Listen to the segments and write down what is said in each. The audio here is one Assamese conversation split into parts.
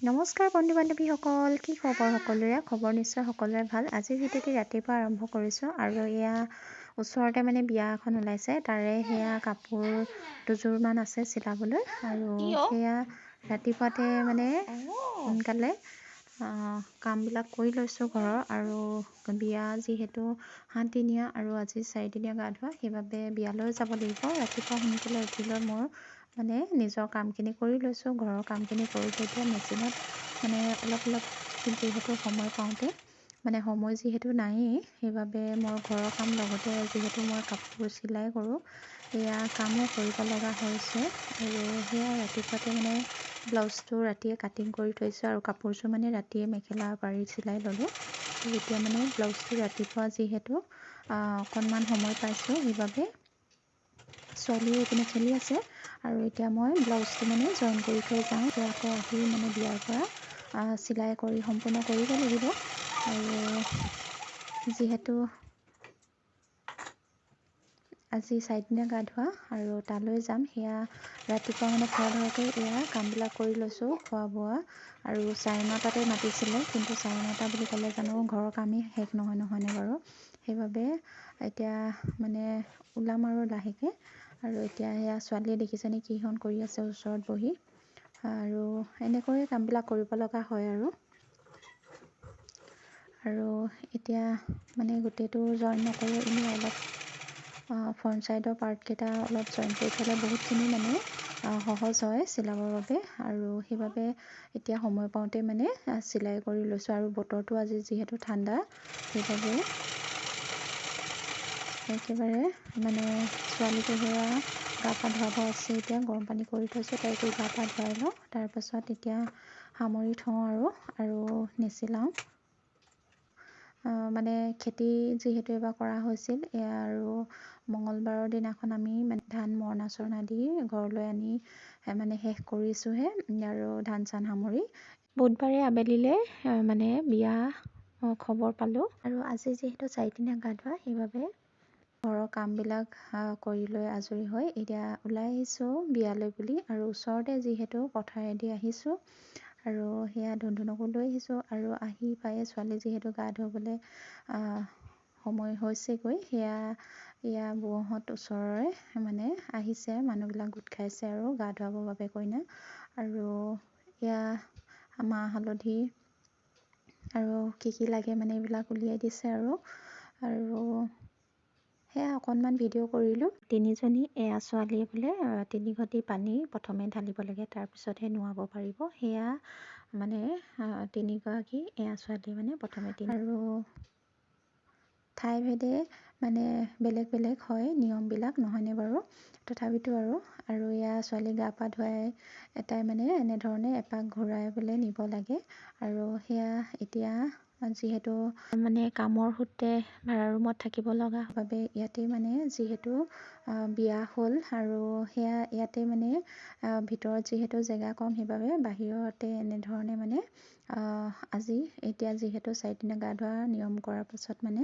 নমস্কাৰ বন্ধু বান্ধৱীসকল কি খবৰ সকলোৰে? খবৰ নিশ্চয় সকলোৰে ভাল। আজিৰ ভিডিঅ'টি ৰাতিপুৱা আৰম্ভ কৰিছোঁ আৰু এয়া ওচৰতে মানে বিয়া এখন ওলাইছে। তাৰে সেয়া কাপোৰ দুযোৰমান আছে চিলাবলৈ আৰু সেয়া ৰাতিপুৱাতে মানে সোনকালে কামবিলাক কৰি লৈছোঁ ঘৰৰ আৰু বিয়া যিহেতু সাতদিনীয়া আৰু আজি চাৰিদিনীয়া গা ধোৱা। সেইবাবে বিয়ালৈ যাব লাগিব। ৰাতিপুৱা সোনকালে উঠি লৈ মোৰ মানে নিজৰ কামখিনি কৰি লৈছোঁ ঘৰৰ কামখিনি কৰোঁতে এতিয়া মেচিনত মানে অলপ অলপ যিহেতু সময় পাওঁতে মানে সময় যিহেতু নায়েই সেইবাবে মই ঘৰৰ কাম লগতে যিহেতু মই কাপোৰ চিলাই কৰোঁ সেয়া কামো কৰিব লগা হৈছে আৰু সেয়া ৰাতিপুৱাতে মানে ব্লাউজটো ৰাতিয়ে কাটিং কৰি থৈছোঁ আৰু কাপোৰযোৰ মানে ৰাতিয়ে মেখেলা পাৰি চিলাই ল'লোঁ। এতিয়া মানে ব্লাউজটো ৰাতিপুৱা যিহেতু অকণমান সময় পাইছোঁ সেইবাবে ছোৱালীও এইপিনে খেলি আছে আৰু এতিয়া মই ব্লাউজটো মানে জইন কৰি থৈ যাওঁ এতিয়া আকৌ আহি মানে বিয়াৰ পৰা চিলাই কৰি সম্পূৰ্ণ কৰিব লাগিব। আৰু যিহেতু আজি চাৰিদিনীয়া গা ধোৱা আৰু তালৈ যাম সেয়া ৰাতিপুৱা মানে খোৱা ধৰকৈ এয়া কামবিলাক কৰি লৈছোঁ খোৱা বোৱা আৰু চাৰে নটাতে মাতিছিলে কিন্তু চাৰে নটা বুলি ক'লে জানো ঘৰৰ কামেই শেষ নহয় নহয়নে বাৰু? সেইবাবে এতিয়া মানে ওলাম আৰু লাহেকৈ। আৰু এতিয়া সেয়া ছোৱালীয়ে দেখিছেনে কিখন কৰি আছে ওচৰত বহি? আৰু এনেকৈয়ে কামবিলাক কৰিব লগা হয় আৰু। আৰু এতিয়া মানে গোটেইটো জইন নকৰোঁ এনেই অলপ ফ্ৰণ্ট ছাইডৰ পাৰ্টকেইটা অলপ জইন কৰি থ'লে বহুতখিনি মানে সহজ হয় চিলাবৰ বাবে। আৰু সেইবাবে এতিয়া সময় পাওঁতে মানে চিলাই কৰি লৈছোঁ আৰু বতৰটো আজি যিহেতু ঠাণ্ডা সেইবাবে একেবাৰে মানে ছোৱালীটো সেয়া গা পা ধুৱাব আছে এতিয়া গৰম পানী কৰি থৈছোঁ তাইকো গা পা ধুৱাই লওঁ তাৰপাছত এতিয়া সামৰি থওঁ আৰু আৰু নিচিলাওঁ। মানে খেতি যিহেতু এবাৰ কৰা হৈছিল এয়া আৰু মঙলবাৰৰ দিনাখন আমি মানে ধান মৰণা চৰণা দি ঘৰলৈ আনি মানে শেষ কৰিছোঁহে আৰু ধান চান সামৰি। বুধবাৰে আবেলিলৈ মানে বিয়া খবৰ পালোঁ। আৰু আজি যিহেতু চাৰিদিনীয়া গা ধোৱা সেইবাবে ঘৰৰ কামবিলাক কৰি লৈ আজৰি হৈ এতিয়া ওলাই আহিছোঁ বিয়ালৈ বুলি আৰু ওচৰতে যিহেতু পথাৰেদি আহিছোঁ আৰু সেয়া ধুন্দুনকো লৈ আহিছোঁ আৰু আহি পায়ে ছোৱালী যিহেতু গা ধুবলৈ সময় হৈছেগৈ সেয়া এয়া বৌহঁত ওচৰৰে মানে আহিছে মানুহবিলাক গোট খাইছে আৰু গা ধুৱাবৰ বাবে কইনা আৰু এয়া মাহ হালধি আৰু কি কি লাগে মানে এইবিলাক উলিয়াই দিছে আৰু আৰু অকণমান ভিডিঅ' কৰিলোঁ। তিনিজনী এয়া ছোৱালীয়ে বোলে তিনি ঘটি পানী প্ৰথমে ঢালিব লাগে তাৰপিছতহে নোৱাব পাৰিব। সেয়া মানে তিনিগৰাকী এয়া ছোৱালী মানে প্ৰথমে আৰু ঠাইভেদে মানে বেলেগ বেলেগ হয় নিয়মবিলাক নহয়নে বাৰু? তথাপিতো আৰু আৰু এয়া ছোৱালী গা পা ধুৱাই এটাই মানে এনেধৰণে এপাক ঘূৰাই পেলাই নিব লাগে। আৰু সেয়া এতিয়া যিহেতু মানে কামৰ সূত্ৰে ভাড়া ৰুমত থাকিব লগা বাবে ইয়াতে মানে যিহেতু বিয়া হ'ল আৰু সেয়া ইয়াতে মানে ভিতৰত যিহেতু জেগা কম সেইবাবে বাহিৰতে এনেধৰণে মানে আজি এতিয়া যিহেতু চাৰিদিনীয়া গা ধোৱা নিয়ম কৰাৰ পাছত মানে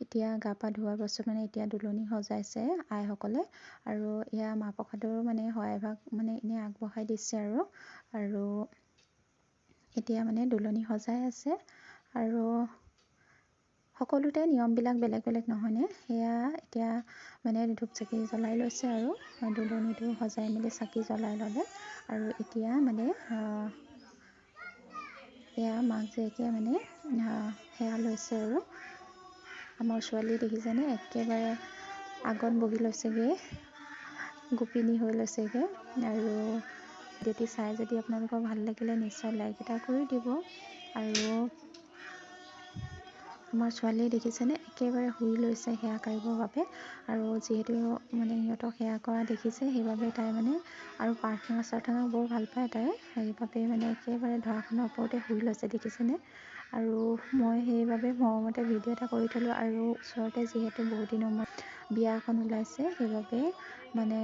এতিয়া গা পা ধোৱাৰ পাছত মানে এতিয়া দুলনি সজাইছে আইসকলে আৰু এয়া মাহ প্ৰসাদৰো মানে সহায়ভাগ মানে এনেই আগবঢ়াই দিছে আৰু আৰু এতিয়া মানে দুলনি সজাই আছে। আৰু সকলোতে নিয়মবিলাক বেলেগ বেলেগ নহয়নে? সেয়া এতিয়া মানে ধূপ চাকি জ্বলাই লৈছে আৰু দুলনিটো সজাই মেলি চাকি জ্বলাই ল'লে। আৰু এতিয়া মানে এয়া মাক জীয়েকে মানে সেয়া লৈছে আৰু। আমাৰ ছোৱালী দেখিছেনে? একেবাৰে আগত বহি লৈছেগৈ গোপিনী হৈ লৈছেগৈ। আৰু যদি চাই যদি আপোনালোকৰ ভাল লাগিলে নিশ্চয় লাইক এটা কৰি দিব। আৰু আমাৰ ছোৱালীয়ে দেখিছেনে? একেবাৰে শুই লৈছে সেৱা কাঢ়িবৰ বাবে। আৰু যিহেতু মানে সিহঁতক সেৱা কৰা দেখিছে সেইবাবে তাই মানে আৰু প্ৰাৰ্থনা চাৰ্থনা বৰ ভাল পায় তাই। সেইবাবে মানে একেবাৰে ধৰাখনৰ ওপৰতে শুই লৈছে দেখিছেনে? আৰু মই সেইবাবে মৰমতে ভিডিঅ' এটা কৰি থ'লোঁ আৰু ওচৰতে যিহেতু বহুত দিনৰ মূৰত বিয়া এখন ওলাইছে সেইবাবে মানে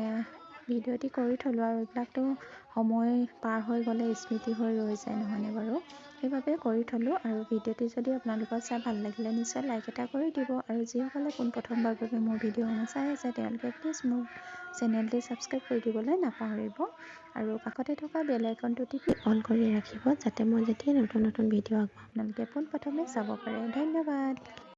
ভিডিঅ'টি কৰি থ'লোঁ আৰু এইবিলাকতো সময় পাৰ হৈ গ'লে স্মৃতি হৈ ৰৈ যায় নহয়নে বাৰু? সেইবাবে কৰি থ'লোঁ আৰু ভিডিঅ'টি যদি আপোনালোকৰ চাই ভাল লাগিলে নিশ্চয় লাইক এটা কৰি দিব আৰু যিসকলে পোনপ্ৰথমবাৰ বাবে মোৰ ভিডিঅ'সমূহ চাই আছে তেওঁলোকে প্লিজ মোৰ চেনেলটি ছাবস্ক্ৰাইব কৰি দিবলৈ নাপাহৰিব আৰু কাষতে থকা বেল আইকনটো টিপি অন কৰি ৰাখিব যাতে মই যেতিয়া নতুন নতুন ভিডিঅ' আগবাঢ়ো আপোনালোকে পোনপ্ৰথমে চাব পাৰে। ধন্যবাদ!